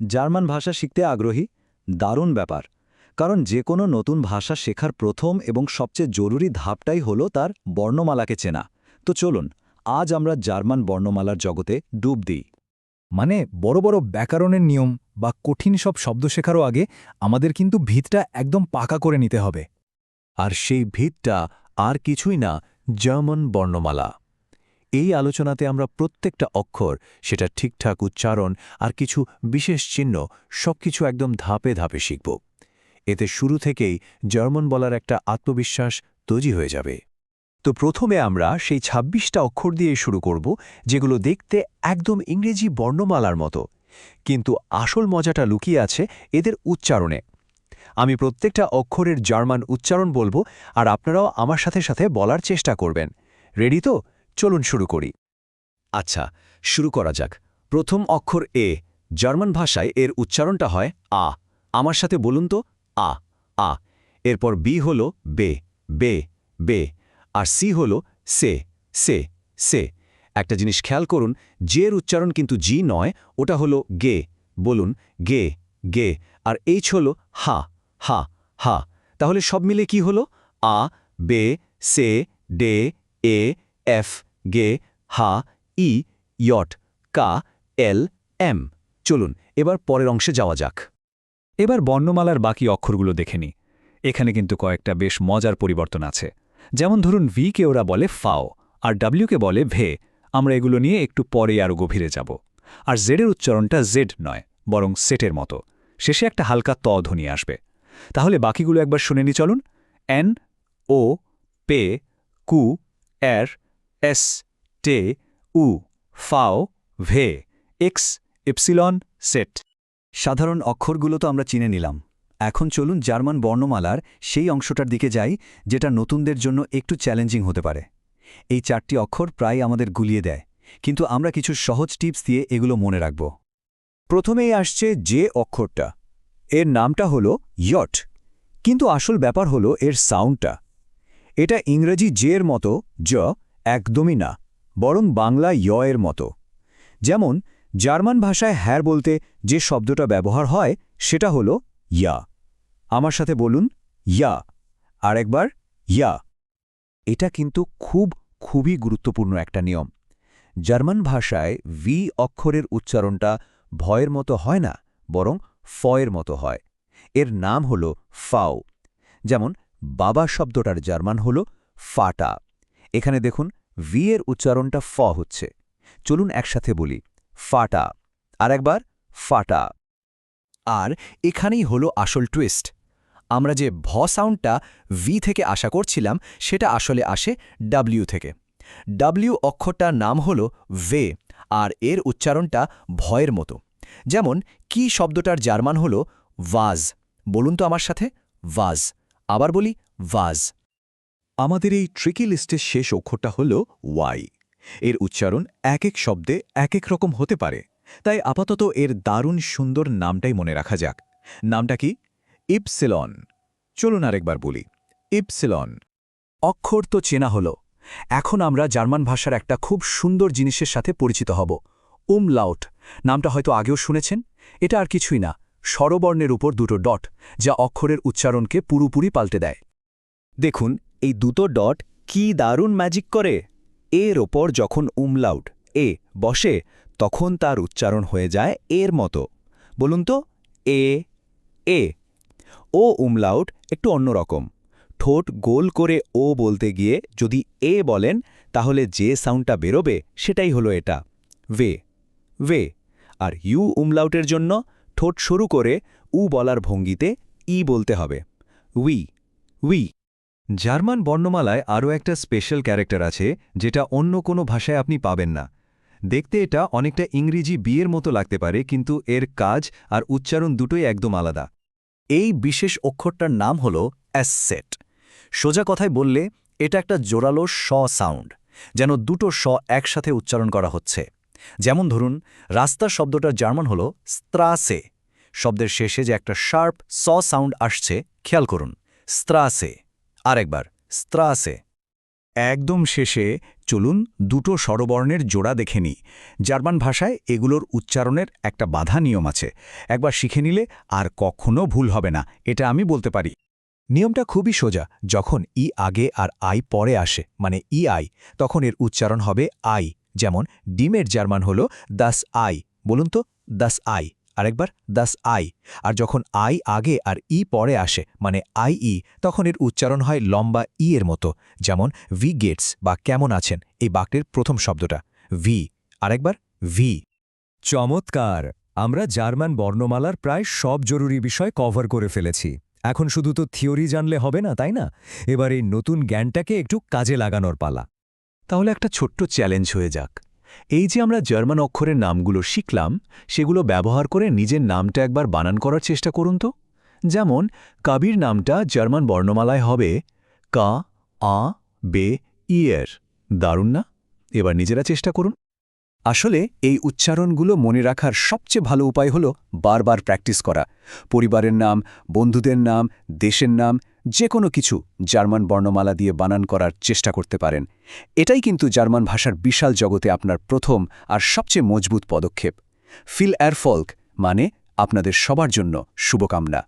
German ভাষা শিখতে আগ্রহী, দারুণ ব্যাপার, কারণ যে কোনো নতুন ভাষা শেখার প্রথম এবং সবচেয়ে জরুরি ধাপটাই হলো তার বর্ণমালাকে চেনা। তো চলুন, আজ আমরা জার্মান বর্ণমালার জগতে ডুব দিই। মানে বড় বড় ব্যাকরণের নিয়ম বা কঠিন সব শব্দ শেখারও আগে আমাদের কিন্তু ভিতটা একদম পাকা করে নিতে হবে। আর সেই ভিতটা আর কিছুই না, জার্মান বর্ণমালা। এই আলোচনাতে আমরা প্রত্যেকটা অক্ষর, সেটা ঠিকঠাক উচ্চারণ আর কিছু বিশেষ চিহ্ন সবকিছু একদম ধাপে ধাপে শিখব। এতে শুরু থেকেই জার্মান বলার একটা আত্মবিশ্বাস তৈরি হয়ে যাবে। তো প্রথমে আমরা সেই ২৬টা অক্ষর দিয়ে শুরু করব, যেগুলো দেখতে একদম ইংরেজি বর্ণমালার মতো। কিন্তু আসল মজাটা লুকিয়ে আছে এদের উচ্চারণে। আমি প্রত্যেকটা অক্ষরের জার্মান উচ্চারণ বলব আর আপনারাও আমার সাথে সাথে বলার চেষ্টা করবেন। রেডি তো? চলুন শুরু করি। আচ্ছা শুরু করা যাক। প্রথম অক্ষর এ জার্মান ভাষায় এর উচ্চারণটা হয় আ। আমার সাথে বলুন তো, আ আ। এরপর বি হল বে বে বে। আর সি হল সে সে সে। একটা জিনিস খেয়াল করুন জের উচ্চারণ কিন্তু জি নয়, ওটা হলো গে। বলুন, গে গে। আর এইচ হল হা হা হা। তাহলে সব মিলে কি হলো? আ, বে, সে, ডে, এ, এফ। গে, হা, ই ইয়ট কা, এল, এম। চলুন, এবার পরের অংশে যাওয়া যাক। এবার বর্ণমালার বাকি অক্ষরগুলো দেখে নি। এখানে কিন্তু কয়েকটা বেশ মজার পরিবর্তন আছে। যেমন ধরুন, ভি কে ওরা বলে ফাও, আর ডাব্লিউকে বলে ভে। আমরা এগুলো নিয়ে একটু পরে আরও গভীরে যাব। আর জেডের উচ্চারণটা জেড নয়, বরং সেটের মতো। শেষে একটা হালকা ত ধ্বনি আসবে। তাহলে বাকিগুলো একবার শুনে নি, চলুন। এন, ও, পে, কু, এর এস টে উ ফাও ভে এক্স ইপসিলন সেট সাধারণ অক্ষরগুলো তো আমরা চিনে নিলাম। এখন চলুন জার্মান বর্ণমালার সেই অংশটার দিকে যাই, যেটা নতুনদের জন্য একটু চ্যালেঞ্জিং হতে পারে। এই চারটি অক্ষর প্রায় আমাদের গুলিয়ে দেয়, কিন্তু আমরা কিছু সহজ টিপস দিয়ে এগুলো মনে রাখব। প্রথমেই আসছে যে অক্ষরটা। এর নামটা হলো ইয়ট, কিন্তু আসল ব্যাপার হলো এর সাউন্ডটা। এটা ইংরেজি জের মতো জ একদমই না, বরং বাংলা এর মতো। যেমন, জার্মান ভাষায় হ্যার বলতে যে শব্দটা ব্যবহার হয়, সেটা হলো ইয়া। আমার সাথে বলুন, ইয়া। আর একবার ইয়া। এটা কিন্তু খুব, খুবই গুরুত্বপূর্ণ একটা নিয়ম। জার্মান ভাষায় ভি অক্ষরের উচ্চারণটা ভয়ের মতো হয় না, বরং ফয়ের মতো হয়। এর নাম হল ফাও। যেমন, বাবা শব্দটার জার্মান হল ফাটা। এখানে দেখুন ভি এর উচ্চারণটা ফ হচ্ছে। চলুন একসাথে বলি, ফাটা আর একবার ফাটা। আর এখানেই হলো আসল টুইস্ট আমরা যে ভ সাউন্ডটা ভি থেকে আশা করছিলাম, সেটা আসলে আসে ডাব্লিউ থেকে। ডাব্লিউ অক্ষরটার নাম হল ভে আর এর উচ্চারণটা ভয়ের মতো। যেমন, কি শব্দটার জার্মান হল, ভাজ। বলুন তো আমার সাথে, ভাজ। আবার বলি, ভাজ। আমাদের এই ট্রিকি লিস্টের শেষ অক্ষরটা হল ওয়াই এর উচ্চারণ এক এক শব্দে এক এক রকম হতে পারে। তাই আপাতত এর দারুণ সুন্দর নামটাই মনে রাখা যাক। নামটা কি? ইপসিলন। চলুন আরেকবার বলি। ইপসিলন। অক্ষর তো চেনা হল। এখন আমরা জার্মান ভাষার একটা খুব সুন্দর জিনিসের সাথে পরিচিত হব। উমলাউট। নামটা হয়তো আগেও শুনেছেন। এটা আর কিছুই না। স্বরবর্ণের উপর দুটো ডট, যা অক্ষরের উচ্চারণকে পুরোপুরি পাল্টে দেয়। দেখুন এই দুটো ডট কি দারুণ ম্যাজিক করে? এর ওপর যখন উমলাউট এ বসে, তখন তার উচ্চারণ হয়ে যায় এর মতো। বলুন তো, এ এ। ও উমলাউট একটু অন্যরকম ঠোঁট গোল করে ও বলতে গিয়ে যদি এ বলেন, তাহলে যে সাউন্ডটা বেরোবে সেটাই হলো এটা। ওয়ে ওয়ে আর ইউ উমলাউটের জন্য ঠোঁট শুরু করে উ বলার ভঙ্গিতে ই বলতে হবে। We we. জার্মান বর্ণমালায় আরও একটা স্পেশাল ক্যারেক্টার আছে, যেটা অন্য কোনো ভাষায় আপনি পাবেন না। দেখতে এটা অনেকটা ইংরেজি বিয়ের মতো লাগতে পারে, কিন্তু এর কাজ আর উচ্চারণ দুটোই একদম আলাদা। এই বিশেষ অক্ষরটার নাম হল অ্যাসেট। সোজা কথায় বললে, এটা একটা জোরালো স সাউন্ড, যেন দুটো স একসাথে উচ্চারণ করা হচ্ছে। যেমন ধরুন রাস্তা শব্দটার জার্মান হল স্ত্রাসে। শব্দের শেষে যে একটা শার্প স সাউন্ড আসছে, খেয়াল করুন, স্ত্রাসে। আরেকবার, স্ত্রাসে। একদম শেষে, চলুন দুটো স্বরবর্ণের জোড়া দেখে নিই। জার্মান ভাষায় এগুলোর উচ্চারণের একটা বাধা নিয়ম আছে। একবার শিখে নিলে আর কখনো ভুল হবে না, এটা আমি বলতে পারি। নিয়মটা খুবই সোজা, যখন ই আগে আর আই পরে আসে মানে ই আই, তখন এর উচ্চারণ হবে আই, যেমন ডিমের জার্মান হল দাস আই, বলুন তো, দাস আই। আরেকবার দাস আই আর যখন আই আগে আর ই পরে আসে মানে আই ই তখন এর উচ্চারণ হয় লম্বা ই এর মতো। যেমন ভি গেটস বা কেমন আছেন, এই বাক্যের প্রথম শব্দটা। ভি আরেকবার ভি চমৎকার! আমরা জার্মান বর্ণমালার প্রায় সব জরুরি বিষয় কভার করে ফেলেছি। এখন শুধু তো থিওরি জানলে হবে না, তাই না? এবার এই নতুন জ্ঞানটাকে একটু কাজে লাগানোর পালা। তাহলে একটা ছোট্ট চ্যালেঞ্জ হয়ে যাক। এই যে আমরা জার্মান অক্ষরের নামগুলো শিখলাম, সেগুলো ব্যবহার করে নিজের নামটা একবার বানান করার চেষ্টা করুন তো। যেমন, কাবির নামটা জার্মান বর্ণমালায় হবে কা, আ, বে ইয়ের দারুণ না? এবার নিজেরা চেষ্টা করুন। আসলে এই উচ্চারণগুলো মনে রাখার সবচেয়ে ভালো উপায় হল বারবার প্র্যাকটিস করা। পরিবারের নাম, বন্ধুদের নাম, দেশের নাম যে কোনো কিছু জার্মান বর্ণমালা দিয়ে বানান করার চেষ্টা করতে পারেন। এটাই কিন্তু জার্মান ভাষার বিশাল জগতে আপনার প্রথম আর সবচেয়ে মজবুত পদক্ষেপ। ফিল এয়ারফল্ক মানে আপনাদের সবার জন্য শুভকামনা।